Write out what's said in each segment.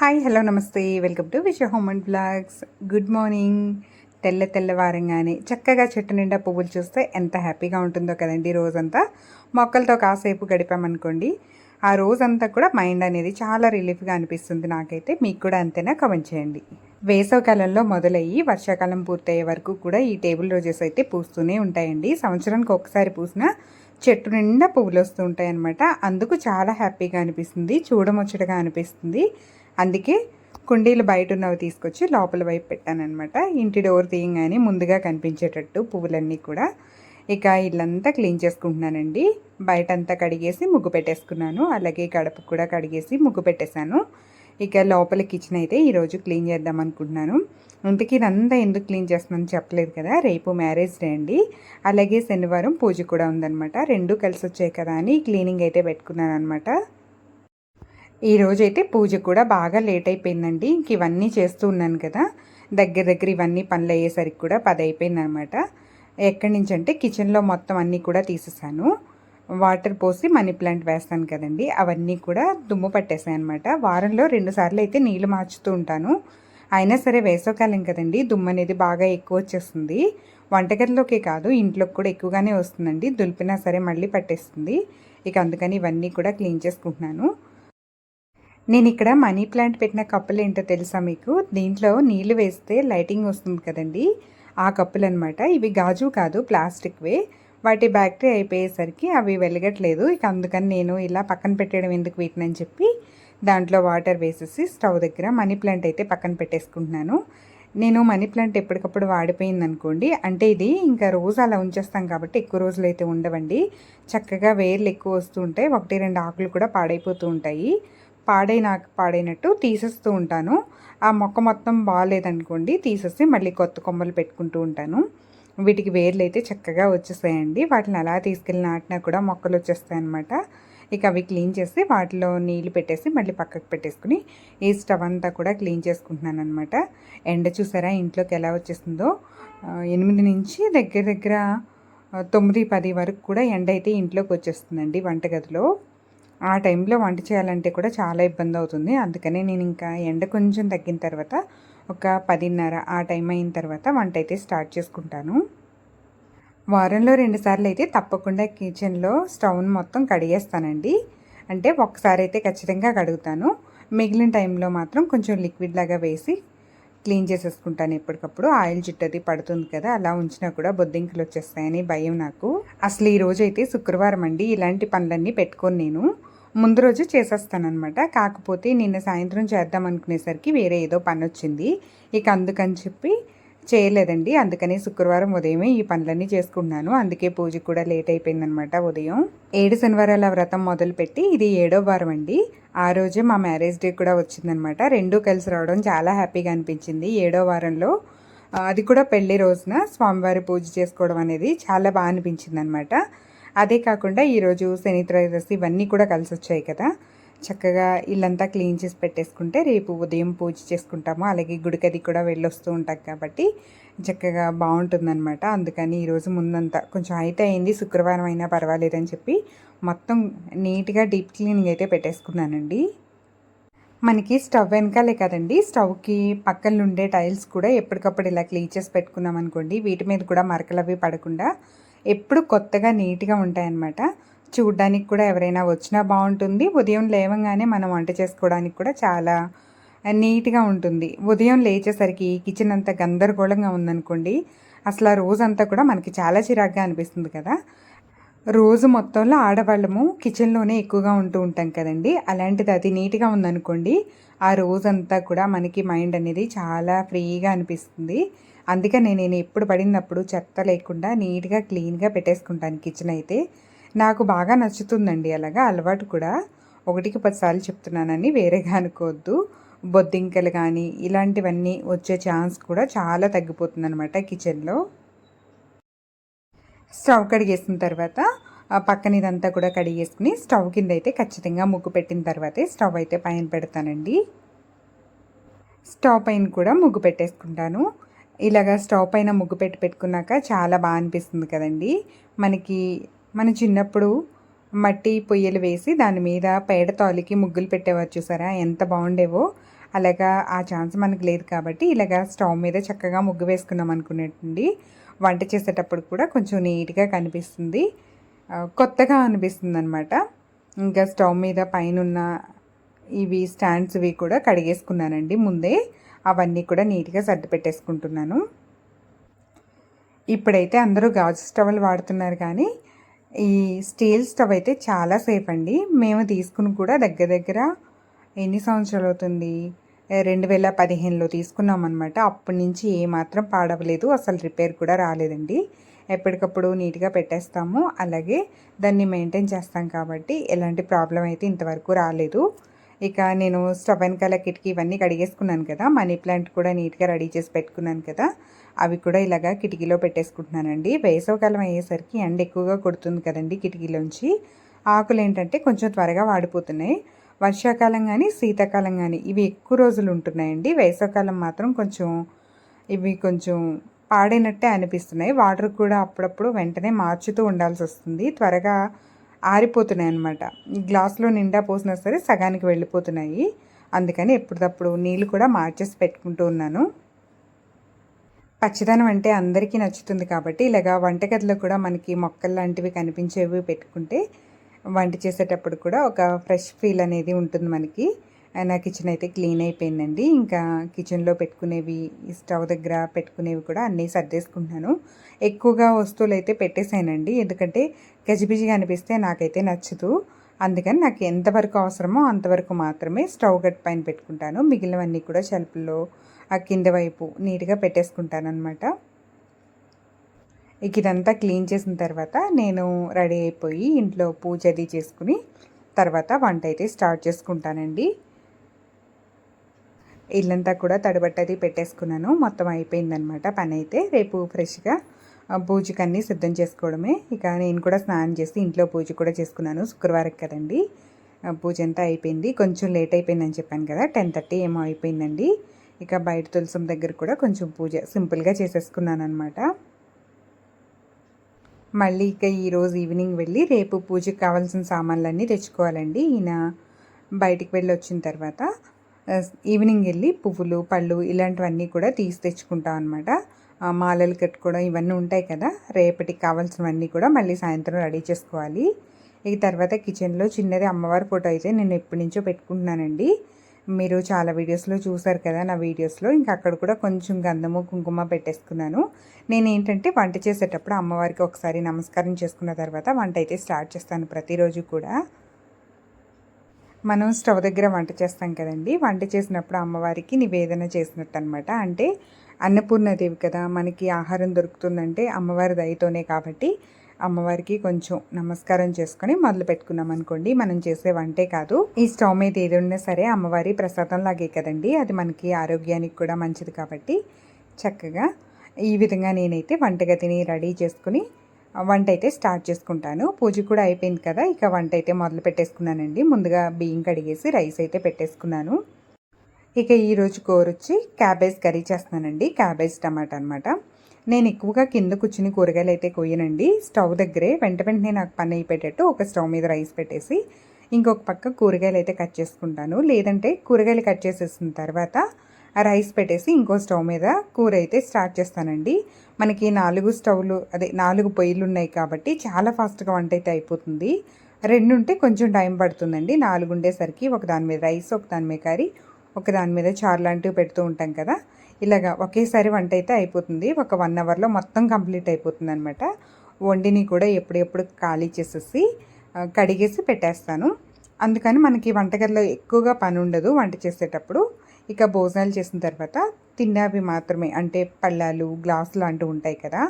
Hi hello నమస్తే. Welcome to Vishaya home and blogs. Good morning. తెల్ల తెల్లవారంగానే చక్కగా చెట్టు నిండా పువ్వులు చూస్తే ఎంత హ్యాపీగా ఉంటుందో కదండి రోజంతా. మొక్కలతో కాసేపు గడిపామనుకోండి ఆ రోజంతా కూడా మైండ్ అనేది చాలా రిలీఫ్గా అనిపిస్తుంది నాకైతే. మీకు కూడా అంతేనా? కమెంట్ చేయండి. వేసవకాలంలో మొదలయ్యి వర్షాకాలం పూర్తయ్యే వరకు కూడా ఈ టేబుల్ రోజెస్ అయితే పూస్తూనే ఉంటాయండి. సంవత్సరానికి ఒకసారి పూసిన చెట్టు నిండా పువ్వులు వస్తూ ఉంటాయి అన్నమాట. అందుకు చాలా హ్యాపీగా అనిపిస్తుంది. చూడముచ్చటగా అనిపిస్తుంది. అందుకే కుండీలు బయట ఉన్నవి తీసుకొచ్చి లోపల వైపు పెట్టానమాట ఇంటి డోర్ తీయంగానే ముందుగా కనిపించేటట్టు పువ్వులన్నీ కూడా. ఇక ఇల్లంతా క్లీన్ చేసుకుంటున్నానండి. బయట అంతా కడిగేసి ముగ్గు పెట్టేసుకున్నాను. అలాగే గడప కూడా కడిగేసి ముగ్గు పెట్టేశాను. ఇక లోపల కిచెన్ అయితే ఈరోజు క్లీన్ చేద్దాం అనుకుంటున్నాను ఇంటికి ఇదంతా ఎందుకు క్లీన్ చేస్తున్నాను చెప్పలేదు కదా. రేపు మ్యారేజ్ డే అండి. అలాగే శనివారం పూజ కూడా ఉందన్నమాట. రెండు కలిసి వచ్చాయి కదా అని క్లీనింగ్ అయితే పెట్టుకున్నాను అనమాట ఈరోజు అయితే పూజ కూడా బాగా లేట్ అయిపోయిందండి. ఇంక ఇవన్నీ చేస్తూ ఉన్నాను కదా. దగ్గర దగ్గర ఇవన్నీ పనులు అయ్యేసరికి కూడా పది అయిపోయింది అనమాట ఎక్కడి నుంచి అంటే కిచెన్లో మొత్తం అన్నీ కూడా తీసేసాను. వాటర్ పోసి మనీ ప్లాంట్ వేస్తాను కదండి. అవన్నీ కూడా దుమ్ము పట్టేసాయి అనమాట వారంలో రెండు సార్లు అయితే నీళ్ళు మార్చుతూ ఉంటాను. అయినా సరే వేసవకాలం కదండి దుమ్ము అనేది బాగా ఎక్కువ వచ్చేస్తుంది. వంటగదిలోకే కాదు ఇంట్లోకి కూడా ఎక్కువగానే వస్తుందండి. దులిపినా సరే మళ్ళీ పట్టేస్తుంది. ఇక అందుకని ఇవన్నీ కూడా క్లీన్ చేసుకుంటున్నాను. నేను ఇక్కడ మనీ ప్లాంట్ పెట్టిన కప్పులు ఏంటో తెలుసా మీకు? దీంట్లో నీళ్ళు వేస్తే లైటింగ్ వస్తుంది కదండి. ఆ కప్పులు అనమాట ఇవి గాజు కాదు ప్లాస్టిక్వే వాటి బ్యాటరీ అయిపోయేసరికి అవి వెలగట్లేదు. ఇక అందుకని నేను ఇలా పక్కన పెట్టడం ఎందుకు వీటినని చెప్పి దాంట్లో వాటర్ వేసేసి స్టవ్ దగ్గర మనీ ప్లాంట్ అయితే పక్కన పెట్టేసుకుంటున్నాను. నేను మనీ ప్లాంట్ ఎప్పటికప్పుడు వాడిపోయింది అనుకోండి అంటే ఇది ఇంకా రోజు అలా ఉంచేస్తాం కాబట్టి ఎక్కువ రోజులు అయితే ఉండవండి. చక్కగా వేర్లు ఎక్కువ వస్తూ ఉంటాయి ఒకటి రెండు ఆకులు కూడా పాడైపోతూ ఉంటాయి. పాడైన పాడైనట్టు తీసేస్తూ ఉంటాను. ఆ మొక్క మొత్తం బాగాలేదనుకోండి తీసేసి మళ్ళీ కొత్త కొమ్మలు పెట్టుకుంటూ ఉంటాను. వీటికి వేర్లు అయితే చక్కగా వచ్చేస్తాయండి వాటిని అలా తీసుకెళ్ళి నాటినా కూడా మొక్కలు వచ్చేస్తాయి అనమాట ఇక అవి క్లీన్ చేసి వాటిలో నీళ్ళు పెట్టేసి మళ్ళీ పక్కకు పెట్టేసుకుని ఈ స్టవ్ అంతా కూడా క్లీన్ చేసుకుంటున్నాను అనమాట ఎండ చూసారా? ఇంట్లోకి ఎలా వచ్చేస్తుందో? ఎనిమిది నుంచి దగ్గర దగ్గర తొమ్మిది పది వరకు కూడా ఎండ అయితే ఇంట్లోకి వచ్చేస్తుందండి వంటగదిలో. ఆ టైంలో వంట చేయాలంటే కూడా చాలా ఇబ్బంది అవుతుంది. అందుకనే నేను ఇంకా ఎండ కొంచెం తగ్గిన తర్వాత ఒక పదిన్నర ఆ టైం అయిన తర్వాత వంట అయితే స్టార్ట్ చేసుకుంటాను. వారంలో రెండుసార్లు అయితే తప్పకుండా కిచెన్లో స్టవ్ని మొత్తం కడిగేస్తానండి. అంటే ఒకసారి అయితే ఖచ్చితంగా కడుగుతాను. మిగిలిన టైంలో మాత్రం కొంచెం లిక్విడ్ లాగా వేసి క్లీన్ చేసేసుకుంటాను ఎప్పటికప్పుడు. ఆయిల్ జిట్టది పడుతుంది కదా అలా ఉంచినా కూడా బొద్దింకలు వచ్చేస్తాయని భయం నాకు. అసలు ఈ రోజు అయితే శుక్రవారం అండి. ఇలాంటి పనులన్నీ పెట్టుకొని నేను. ముందు రోజు చేసేస్తానమాట కాకపోతే నిన్న సాయంత్రం చేద్దాం అనుకునేసరికి వేరే ఏదో పని వచ్చింది ఇక అందుకని చెప్పి చేయలేదండి. అందుకని శుక్రవారం ఉదయమే ఈ పనులన్నీ చేసుకున్నాను అందుకే పూజ కూడా లేట్ అయిపోయిందనమాట ఉదయం. ఏడు శనివారాల వ్రతం మొదలుపెట్టి ఇది ఏడో వారం అండి. ఆ రోజే మా మ్యారేజ్ డే కూడా వచ్చిందనమాట. రెండూ కలిసి రావడం చాలా హ్యాపీగా అనిపించింది ఏడో వారంలో. అది కూడా పెళ్ళి రోజున స్వామివారి పూజ చేసుకోవడం అనేది చాలా బాగా అనిపించింది అనమాట అదే కాకుండా ఈరోజు శని త్రయోదశి ఇవన్నీ కూడా కలిసి వచ్చాయి కదా. చక్కగా ఇల్లంతా క్లీన్ చేసి పెట్టేసుకుంటే రేపు ఉదయం పూజ చేసుకుంటాము. అలాగే గుడికది కూడా వెళ్ళొస్తూ ఉంటాం కాబట్టి చక్కగా బాగుంటుందన్నమాట. అందుకని ఈరోజు ముందంతా కొంచెం అయితే అయింది. శుక్రవారం అయినా పర్వాలేదని చెప్పి మొత్తం నీట్గా డీప్ క్లీనింగ్ అయితే పెట్టేసుకున్నానండి. మనకి స్టవ్ వెనకాలే కదండి. స్టవ్కి పక్కన ఉండే టైల్స్ కూడా ఎప్పటికప్పుడు ఇలా క్లీన్ చేసి పెట్టుకున్నాం అనుకోండి వీటి మీద కూడా మరకలు అవి పడకుండా ఎప్పుడు కొత్తగా నీట్గా ఉంటాయన్నమాట. చూడ్డానికి కూడా ఎవరైనా వచ్చినా బాగుంటుంది. ఉదయం లేవగానే మనం వంట చేసుకోవడానికి కూడా చాలా నీట్గా ఉంటుంది. ఉదయం లేచేసరికి కిచెన్ అంతా గందరగోళంగా ఉందనుకోండి అసలు ఆ రోజంతా కూడా మనకి చాలా చిరాగ్గా అనిపిస్తుంది కదా. రోజు మొత్తంలో ఆడవాళ్ళము కిచెన్లోనే ఎక్కువగా ఉంటూ ఉంటాం కదండి. అలాంటిది అది నీట్గా ఉందనుకోండి ఆ రోజంతా కూడా మనకి మైండ్ అనేది చాలా ఫ్రీగా అనిపిస్తుంది. అందుకనే నేను ఎప్పుడు పడినప్పుడు చెత్త లేకుండా నీట్గా క్లీన్గా పెట్టేసుకుంటాను కిచెన్ అయితే. నాకు బాగా నచ్చుతుందండి అలాగా అలవాటు కూడా. ఒకటికి పదిసార్లు చెప్తున్నానని వేరేగా అనుకోవద్దు. బొద్దింకలు కానీ ఇలాంటివన్నీ వచ్చే ఛాన్స్ కూడా చాలా తగ్గిపోతుందనమాట కిచెన్లో. స్టవ్ కడిగేసిన తర్వాత పక్కన ఇదంతా కూడా కడిగేసుకుని స్టవ్ కింద అయితే ఖచ్చితంగా ముగ్గు పెట్టిన తర్వాతే స్టవ్ అయితే పైన పెడతానండి. స్టవ్ పైన కూడా ముగ్గు పెట్టేసుకుంటాను. ఇలాగ స్టవ్ పైన ముగ్గు పెట్టి పెట్టుకున్నాక చాలా బాగా అనిపిస్తుంది కదండి. మనకి మన చిన్నప్పుడు మట్టి పొయ్యలు వేసి దాని మీద పేడ తాలికి ముగ్గులు పెట్టేవారు చూసారా? ఎంత బాగుండేవో. అలాగా ఆ ఛాన్స్ మనకు లేదు కాబట్టి ఇలాగా స్టవ్ మీద చక్కగా ముగ్గు వేసుకున్నాం అనుకునేటండి వంట చేసేటప్పుడు కూడా కొంచెం నీట్గా కనిపిస్తుంది. కొత్తగా అనిపిస్తుంది అనమాట ఇంకా స్టవ్ మీద పైన ఇవి స్టాండ్స్ ఇవి కూడా కడిగేసుకున్నానండి ముందే. అవన్నీ కూడా నీట్గా సర్ది పెట్టేసుకుంటున్నాను. ఇప్పుడైతే అందరూ గాజు స్టవ్లు వాడుతున్నారు కానీ ఈ స్టీల్ స్టవ్ అయితే చాలా సేఫ్ అండి మేము తీసుకుని కూడా దగ్గర దగ్గర ఎన్ని సంవత్సరాలు అవుతుంది? రెండు వేల పదిహేనులో తీసుకున్నాం అనమాట అప్పటి నుంచి ఏమాత్రం పాడవలేదు. అసలు రిపేర్ కూడా రాలేదండి. ఎప్పటికప్పుడు నీట్గా పెట్టేస్తాము. అలాగే దాన్ని మెయింటైన్ చేస్తాం కాబట్టి ఎలాంటి ప్రాబ్లం అయితే ఇంతవరకు రాలేదు. ఇక నేను స్టవ్ వెనకాల కిటికీ ఇవన్నీ కడిగేసుకున్నాను కదా మనీ ప్లాంట్ కూడా నీట్గా రెడీ చేసి పెట్టుకున్నాను కదా అవి కూడా ఇలాగా కిటికీలో పెట్టేసుకుంటున్నానండి. వేసవకాలం అయ్యేసరికి ఎండ ఎక్కువగా కొడుతుంది కదండి కిటికీలోంచి. ఆకులు ఏంటంటే కొంచెం త్వరగా వాడిపోతున్నాయి. వర్షాకాలం కానీ శీతాకాలం కానీ ఇవి ఎక్కువ రోజులు ఉంటున్నాయండి. వేసవకాలం మాత్రం కొంచెం ఇవి కొంచెం పాడైనట్టే అనిపిస్తున్నాయి. వాటర్ కూడా అప్పుడప్పుడు వెంటనే మార్చుతూ ఉండాల్సి వస్తుంది. త్వరగా ఆరిపోతున్నాయి అనమాట గ్లాస్లో నిండా పోసినా సరే సగానికి వెళ్ళిపోతున్నాయి. అందుకని ఎప్పటికప్పుడు నీళ్ళు కూడా మార్చేసి పెట్టుకుంటూ ఉన్నాను. పచ్చదనం అంటే అందరికీ నచ్చుతుంది కాబట్టి ఇలాగా వంటగదిలో కూడా మనకి మొక్కలు లాంటివి కనిపించేవి పెట్టుకుంటే వంట చేసేటప్పుడు కూడా ఒక ఫ్రెష్ ఫీల్ అనేది ఉంటుంది మనకి. నా కిచెన్ అయితే క్లీన్ అయిపోయిందండి. ఇంకా కిచెన్లో పెట్టుకునేవి స్టవ్ దగ్గర పెట్టుకునేవి కూడా అన్నీ సర్దేసుకుంటున్నాను. ఎక్కువగా వస్తువులు అయితే పెట్టేశానండి. ఎందుకంటే గజిబిజిగా అనిపిస్తే నాకైతే నచ్చదు. అందుకని నాకు ఎంతవరకు అవసరమో అంతవరకు మాత్రమే స్టవ్ గట్ పైన పెట్టుకుంటాను. మిగిలినవన్నీ కూడా షెల్ఫ్లో ఆ కింద వైపు నీట్గా పెట్టేసుకుంటాను అనమాట ఇక ఇదంతా క్లీన్ చేసిన తర్వాత నేను రెడీ అయిపోయి ఇంట్లో పూజ అది చేసుకుని తర్వాత వంట అయితే స్టార్ట్ చేసుకుంటానండి. ఇల్లంతా కూడా తడిబట్టది పెట్టేసుకున్నాను. మొత్తం అయిపోయిందనమాట పని అయితే రేపు ఫ్రెష్గా పూజకన్నీ సిద్ధం చేసుకోవడమే. ఇక నేను కూడా స్నానం చేసి ఇంట్లో పూజ కూడా చేసుకున్నాను. శుక్రవారం కదండి. పూజ అంతా అయిపోయింది. కొంచెం లేట్ అయిపోయిందని చెప్పాను కదా. టెన్ థర్టీ ఏమో అయిపోయిందండి. ఇక బయట తులసం దగ్గర కూడా కొంచెం పూజ సింపుల్గా చేసేసుకున్నాను అనమాట మళ్ళీ ఇక ఈరోజు ఈవినింగ్ వెళ్ళి రేపు పూజకి కావాల్సిన సామాన్లన్నీ తెచ్చుకోవాలండి. ఈయన బయటికి వెళ్ళి వచ్చిన తర్వాత ఈవినింగ్ వెళ్ళి పువ్వులు పళ్ళు ఇలాంటివన్నీ కూడా తీసి తెచ్చుకుంటాం అనమాట మాలలు కట్టుకోవడం ఇవన్నీ ఉంటాయి కదా రేపటికి కావాల్సినవన్నీ కూడా మళ్ళీ సాయంత్రం రెడీ చేసుకోవాలి. ఈ తర్వాత కిచెన్లో చిన్నది అమ్మవారి ఫోటో అయితే నేను ఎప్పటి నుంచో పెట్టుకుంటున్నానండి. మీరు చాలా వీడియోస్లో చూసారు కదా నా వీడియోస్లో ఇంకా అక్కడ కూడా కొంచెం గంధము కుంకుమ పెట్టేసుకున్నాను. నేను ఏంటంటే వంట చేసేటప్పుడు అమ్మవారికి ఒకసారి నమస్కారం చేసుకున్న తర్వాత వంట అయితే స్టార్ట్ చేస్తాను ప్రతిరోజు కూడా. మనం స్టవ్ దగ్గర వంట చేస్తాం కదండి. వంట చేసినప్పుడు అమ్మవారికి నివేదన చేసినట్టు అనమాట అంటే అన్నపూర్ణదేవి కదా మనకి ఆహారం దొరుకుతుందంటే అమ్మవారి దయతోనే కాబట్టి అమ్మవారికి కొంచెం నమస్కారం చేసుకొని మొదలు పెట్టుకున్నాం అనుకోండి. మనం చేసే వంటే కాదు. ఈ స్టవ్ మీద ఏది ఉన్నా సరే అమ్మవారి ప్రసాదం లాగే కదండి. అది మనకి ఆరోగ్యానికి కూడా మంచిది కాబట్టి చక్కగా ఈ విధంగా నేనైతే వంటగదిని రెడీ చేసుకుని వంట అయితే స్టార్ట్ చేసుకుంటాను. పూజ కూడా అయిపోయింది కదా ఇక వంట అయితే మొదలు పెట్టేసుకున్నానండి. ముందుగా బియ్యం కడిగేసి రైస్ అయితే పెట్టేసుకున్నాను. ఇక ఈరోజు కూరొచ్చి క్యాబేజ్ కర్రీ చేస్తున్నానండి. క్యాబేజ్ టమాటా అనమాట నేను ఎక్కువగా కింద కూర్చుని కూరగాయలు అయితే కొయ్యనండి స్టవ్ దగ్గరే వెంట వెంటనే నాకు పని అయిపోయేటట్టు ఒక స్టవ్ మీద రైస్ పెట్టేసి ఇంకొక పక్క కూరగాయలు అయితే కట్ చేసుకుంటాను. లేదంటే కూరగాయలు కట్ చేసేసిన తర్వాత ఆ రైస్ పెట్టేసి ఇంకో స్టవ్ మీద కూర అయితే స్టార్ట్ చేస్తానండి. మనకి నాలుగు స్టవ్లు అదే నాలుగు పొయ్యిలు ఉన్నాయి కాబట్టి చాలా ఫాస్ట్గా వంట అయితే అయిపోతుంది. రెండు ఉంటే కొంచెం టైం పడుతుందండి. నాలుగు ఉండేసరికి ఒక దాని మీద రైస్ ఒక దాని మీద కర్రీ ఒక దాని మీద చారు లాంటివి పెడుతూ ఉంటాం కదా. ఇలాగా ఒకేసారి వంట అయితే అయిపోతుంది. ఒక వన్ అవర్లో మొత్తం కంప్లీట్ అయిపోతుంది అనమాట వండిని కూడా ఎప్పుడెప్పుడు ఖాళీ చేసేసి కడిగేసి పెట్టేస్తాను. అందుకని మనకి వంటగదిలో ఎక్కువగా పని ఉండదు వంట చేసేటప్పుడు. ఇక భోజనాలు చేసిన తర్వాత తిన్నవి మాత్రమే. అంటే పళ్ళాలు గ్లాసులు అంటూ ఉంటాయి కదా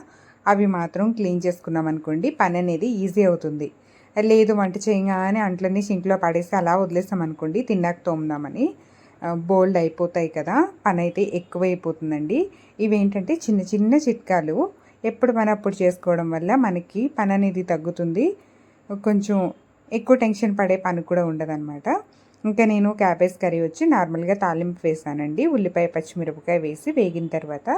అవి మాత్రం క్లీన్ చేసుకున్నాం అనుకోండి పని అనేది ఈజీ అవుతుంది. లేదు వంట చేయగానే అంట్లన్నీ సింక్లో పడేసి అలా వదిలేస్తాం అనుకోండి తిన్నాక తోముదామని. బోల్డ్ అయిపోతాయి కదా పని అయితే ఎక్కువైపోతుందండి. ఇవేంటంటే చిన్న చిన్న చిట్కాలు. ఎప్పుడు పని అప్పుడు చేసుకోవడం వల్ల మనకి పని అనేది తగ్గుతుంది. కొంచెం ఎక్కువ టెన్షన్ పడే పని కూడా ఉండదన్నమాట. ఇంకా నేను క్యాబేజ్ కర్రీ వచ్చి నార్మల్గా తాలింపు వేసానండి. ఉల్లిపాయ పచ్చిమిరపకాయ వేసి వేగిన తర్వాత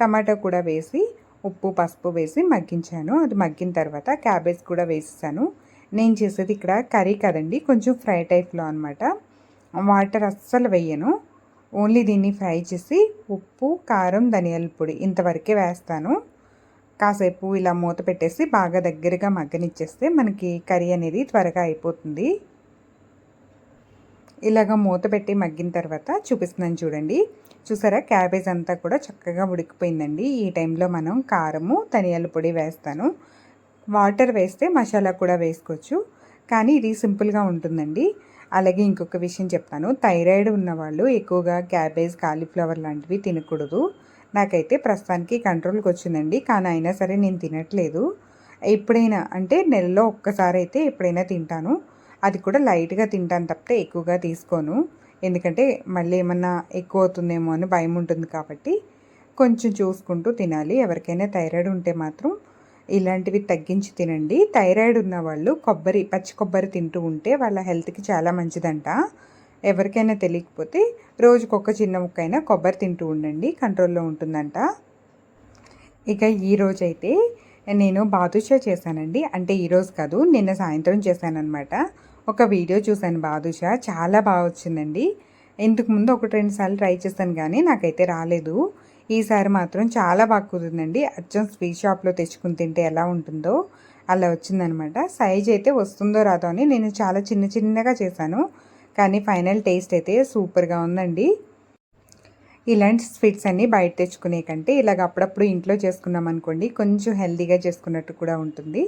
టమాటా కూడా వేసి ఉప్పు పసుపు వేసి మగ్గించాను. అది మగ్గిన తర్వాత క్యాబేజ్ కూడా వేసేసాను. నేను చేసేది ఇక్కడ కర్రీ కదండి కొంచెం ఫ్రై టైప్లో అనమాట వాటర్ అస్సలు వేయను. ఓన్లీ దీన్ని ఫ్రై చేసి ఉప్పు కారం ధనియాల పొడి ఇంతవరకే వేస్తాను. కాసేపు ఇలా మూత పెట్టేసి బాగా దగ్గరగా మగ్గనిచ్చేస్తే మనకి కర్రీ అనేది త్వరగా అయిపోతుంది. ఇలాగ మూత పెట్టి మగ్గిన తర్వాత చూపిస్తున్నాను చూడండి. చూసారా? క్యాబేజ్ అంతా కూడా చక్కగా ఉడికిపోయిందండి. ఈ టైంలో మనం కారము ధనియాల పొడి వేస్తాను. వాటర్ వేస్తే మసాలా కూడా వేసుకోవచ్చు. కానీ ఇది సింపుల్గా ఉంటుందండి. అలాగే ఇంకొక విషయం చెప్తాను. థైరాయిడ్ ఉన్నవాళ్ళు ఎక్కువగా క్యాబేజ్ కాలీఫ్లవర్ లాంటివి తినకూడదు. నాకైతే ప్రస్తుతానికి కంట్రోల్కి వచ్చిందండి. కానీ అయినా సరే నేను తినట్లేదు. ఎప్పుడైనా అంటే నెలలో ఒక్కసారి అయితే ఎప్పుడైనా తింటాను. అది కూడా లైట్గా తింటాను తప్పితే ఎక్కువగా తీసుకోను. ఎందుకంటే మళ్ళీ ఏమన్నా ఎక్కువ అవుతుందేమో అని భయం ఉంటుంది కాబట్టి కొంచెం చూసుకుంటూ తినాలి. ఎవరికైనా థైరాయిడ్ ఉంటే మాత్రం ఇలాంటివి తగ్గించి తినండి. థైరాయిడ్ ఉన్న వాళ్ళు కొబ్బరి పచ్చి కొబ్బరి తింటూ ఉంటే వాళ్ళ హెల్త్కి చాలా మంచిదంట. ఎవరికైనా తెలియకపోతే రోజుకొక చిన్న ముక్కైనా కొబ్బరి తింటూ ఉండండి. కంట్రోల్లో ఉంటుందంట. ఇక ఈ రోజైతే నేను బాదుషా చేశానండి. అంటే ఈరోజు కాదు నిన్న సాయంత్రం చేశానన్నమాట. ఒక వీడియో చూశాను బాదుషా. చాలా బాగా వచ్చిందండి. ఇంతకు ముందు ఒకటి రెండు సార్లు ట్రై చేశాను కానీ నాకైతే రాలేదు. ఈసారి మాత్రం చాలా బాగా కుదిరిందండి. అచ్చం స్వీట్ షాప్లో తెచ్చుకుని తింటే ఎలా ఉంటుందో అలా వచ్చిందనమాట. సైజ్ అయితే వస్తుందో రాదో అని నేను చాలా చిన్న చిన్నగా చేశాను. కానీ ఫైనల్ టేస్ట్ అయితే సూపర్గా ఉందండి. ఇలాంటి స్వీట్స్ అన్నీ బయట తెచ్చుకునే కంటే ఇలాగ అప్పుడప్పుడు ఇంట్లో చేసుకున్నాం అనుకోండి కొంచెం హెల్దీగా చేసుకున్నట్టు కూడా ఉంటుంది.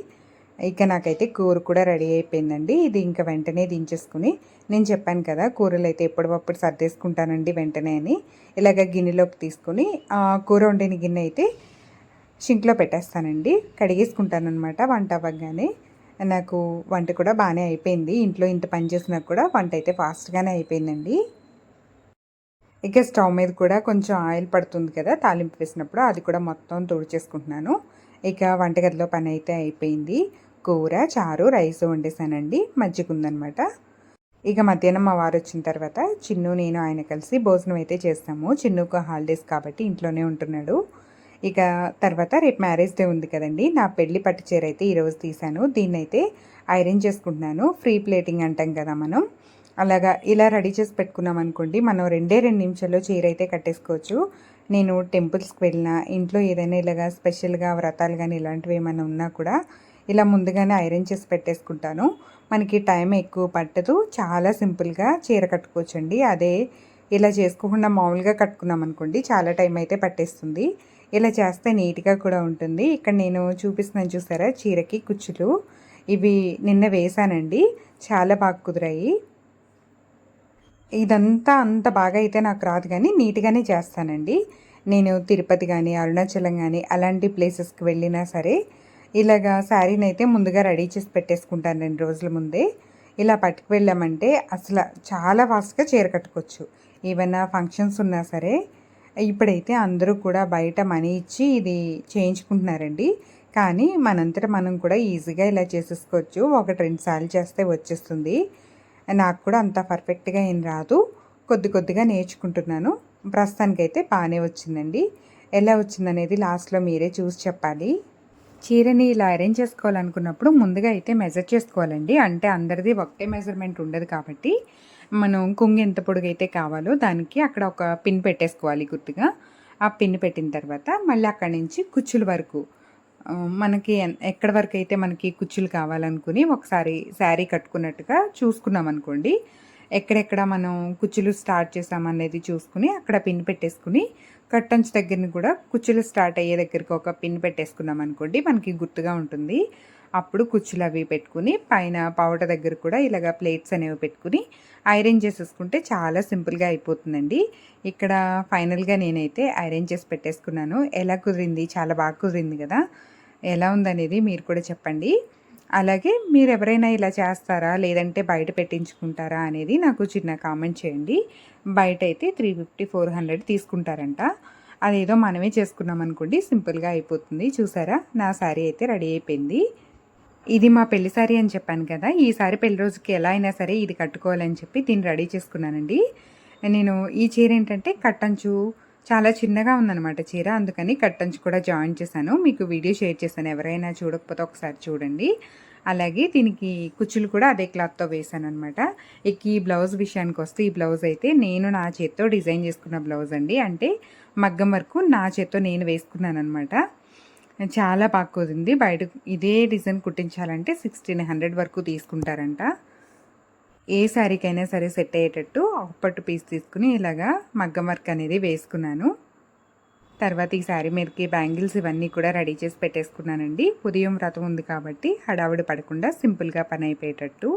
ఇక నాకైతే కూర కూడా రెడీ అయిపోయిందండి. ఇది ఇంకా వెంటనే దించేసుకుని నేను చెప్పాను కదా కూరలు అయితే ఎప్పటికప్పుడు సర్దేసుకుంటానండి వెంటనే అని. ఇలాగ గిన్నెలోకి తీసుకుని కూర వండిన గిన్నె అయితే షింక్లో పెట్టేస్తానండి. కడిగేసుకుంటాను వంట అవ్వగానే. నాకు వంట కూడా బాగానే అయిపోయింది. ఇంట్లో ఇంత పని చేసినా కూడా వంట అయితే ఫాస్ట్గానే అయిపోయిందండి. ఇక స్టవ్ మీద కూడా కొంచెం ఆయిల్ పడుతుంది కదా తాలింపు వేసినప్పుడు అది కూడా మొత్తం తుడిచేసుకుంటున్నాను. ఇక వంటగదిలో పని అయితే అయిపోయింది. కూర చారు రైస్ వండేసానండి. మజ్జిగ ఉందనమాట ఇక మధ్యాహ్నం మా వారు వచ్చిన తర్వాత చిన్ను నేను ఆయన కలిసి భోజనం అయితే చేస్తాము. చిన్నుకు హాలిడేస్ కాబట్టి ఇంట్లోనే ఉంటున్నాడు. ఇక తర్వాత రేపు మ్యారేజ్ డే ఉంది కదండి. నా పెళ్ళి పట్టు చీర అయితే ఈరోజు తీశాను. దీన్ని అయితే ఐరన్ చేసుకుంటున్నాను. ఫ్రీ ప్లేటింగ్ అంటాం కదా మనం. అలాగా ఇలా రెడీ చేసి పెట్టుకున్నాం అనుకోండి మనం రెండే రెండు నిమిషాల్లో చీర అయితే కట్టేసుకోవచ్చు. నేను టెంపుల్స్కి వెళ్ళినా ఇంట్లో ఏదైనా ఇలాగా స్పెషల్గా వ్రతాలు కానీ ఇలాంటివి ఏమైనా ఉన్నా కూడా ఇలా ముందుగానే ఐరన్ చేసి పెట్టేసుకుంటాను. మనకి టైం ఎక్కువ పట్టదు. చాలా సింపుల్గా చీర కట్టుకోవచ్చండి. అదే ఇలా చేసుకోకుండా మామూలుగా కట్టుకున్నాం అనుకోండి చాలా టైం అయితే పట్టేస్తుంది. ఇలా చేస్తే నీట్గా కూడా ఉంటుంది. ఇక్కడ నేను చూపిస్తున్నాను చూసారా? చీరకి కుచ్చులు. ఇవి నిన్న వేసానండి. చాలా బాగా కుదిరాయి. ఇదంతా అంత బాగా అయితే నాకు రాదు కానీ నీట్గానే చేస్తానండి. నేను తిరుపతి కానీ అరుణాచలం కానీ అలాంటి ప్లేసెస్కి వెళ్ళినా సరే ఇలాగా శారీని అయితే ముందుగా రెడీ చేసి పెట్టేసుకుంటాను రెండు రోజుల ముందే. ఇలా పట్టుకు వెళ్ళామంటే అసలు చాలా ఫాస్ట్గా చీర కట్టుకోవచ్చు. ఏమైనా ఫంక్షన్స్ ఉన్నా సరే ఇప్పుడైతే అందరూ కూడా బయట మనీ ఇచ్చి ఇది చేయించుకుంటున్నారండి. కానీ మనంతటా మనం కూడా ఈజీగా ఇలా చేసేసుకోవచ్చు. ఒకటి రెండు సార్లు చేస్తే వచ్చేస్తుంది. నాకు కూడా అంత పర్ఫెక్ట్గా ఏం రాదు. కొద్ది కొద్దిగా నేర్చుకుంటున్నాను. ప్రస్తుతానికైతే బాగానే వచ్చిందండి. ఎలా వచ్చిందనేది లాస్ట్లో మీరే చూసి చెప్పాలి. చీరని ఇలా అరేంజ్ చేసుకోవాలనుకున్నప్పుడు ముందుగా అయితే మెజర్ చేసుకోవాలండి. అంటే అందరిది ఒకటే మెజర్మెంట్ ఉండదు కాబట్టి మనం కుంగి ఎంత పొడుగైతే కావాలో దానికి అక్కడ ఒక పిన్ పెట్టేసుకోవాలి గుర్తుగా. ఆ పిన్ పెట్టిన తర్వాత మళ్ళీ అక్కడి నుంచి కుచ్చుల వరకు మనకి ఎక్కడి వరకు అయితే మనకి కుచ్చులు కావాలనుకుని ఒకసారి శారీ కట్టుకున్నట్టుగా చూసుకున్నాం అనుకోండి. ఎక్కడెక్కడ మనం కుచ్చులు స్టార్ట్ చేసామనేది చూసుకుని అక్కడ పిన్ పెట్టేసుకుని కట్టంచు దగ్గరని కూడా కుచ్చులు స్టార్ట్ అయ్యే దగ్గరికి ఒక పిన్ పెట్టేసుకున్నాం అనుకోండి మనకి గుర్తుగా ఉంటుంది. అప్పుడు కుచ్చులు అవి పెట్టుకుని పైన పావుట దగ్గర కూడా ఇలాగ ప్లేట్స్ అనేవి పెట్టుకుని ఐరన్ చేసేసుకుంటే చాలా సింపుల్గా అయిపోతుందండి. ఇక్కడ ఫైనల్గా నేనైతే ఐరన్ చేసి పెట్టేసుకున్నాను. ఎలా కుదిరింది? చాలా బాగా కుదిరింది కదా. ఎలా ఉందనేది మీరు కూడా చెప్పండి. అలాగే మీరు ఎవరైనా ఇలా చేస్తారా? లేదంటే బయట పెట్టించుకుంటారా? అనేది నాకు చిన్న కామెంట్ చేయండి. బయట అయితే త్రీ ఫిఫ్టీ ఫోర్ హండ్రెడ్ తీసుకుంటారంట. అదేదో మనమే చేసుకున్నాం అనుకోండి సింపుల్గా అయిపోతుంది. చూసారా? నా శారీ అయితే రెడీ అయిపోయింది. ఇది మా పెళ్ళి శారీ అని చెప్పాను కదా? ఈ పెళ్ళి రోజుకి ఎలా అయినా సరే ఇది కట్టుకోవాలని చెప్పి దీన్ని రెడీ చేసుకున్నానండి. నేను ఈ చీర ఏంటంటే కట్టంచు చాలా చిన్నగా ఉందన్నమాట చీర. అందుకని కట్టంచు కూడా జాయిన్ చేశాను. మీకు వీడియో షేర్ చేశాను. ఎవరైనా చూడకపోతే ఒకసారి చూడండి. అలాగే దీనికి కుచ్చులు కూడా అదే క్లాత్తో వేసాను అనమాట ఇక ఈ బ్లౌజ్ విషయానికి వస్తే ఈ బ్లౌజ్ అయితే నేను నా చేత్తో డిజైన్ చేసుకున్న బ్లౌజ్ అండి. అంటే మగ్గం వరకు నా చేత్తో నేను వేసుకున్నాను అనమాట చాలా బాగా కుదిరింది. బయట ఇదే డిజైన్ కుట్టించాలంటే సిక్స్టీన్ హండ్రెడ్ వరకు తీసుకుంటారంట. ఏ శారీకైనా సరే సెట్ అయ్యేటట్టు పట్టు పీస్ తీసుకుని ఇలాగా మగ్గం వర్క్ అనేది వేసుకున్నాను. తర్వాత ఈ శారీ మీదకి బ్యాంగిల్స్ ఇవన్నీ కూడా రెడీ చేసి పెట్టేసుకున్నానండి. ఉదయం వ్రతం ఉంది కాబట్టి హడావుడి పడకుండా సింపుల్గా పని అయిపోయేటట్టు.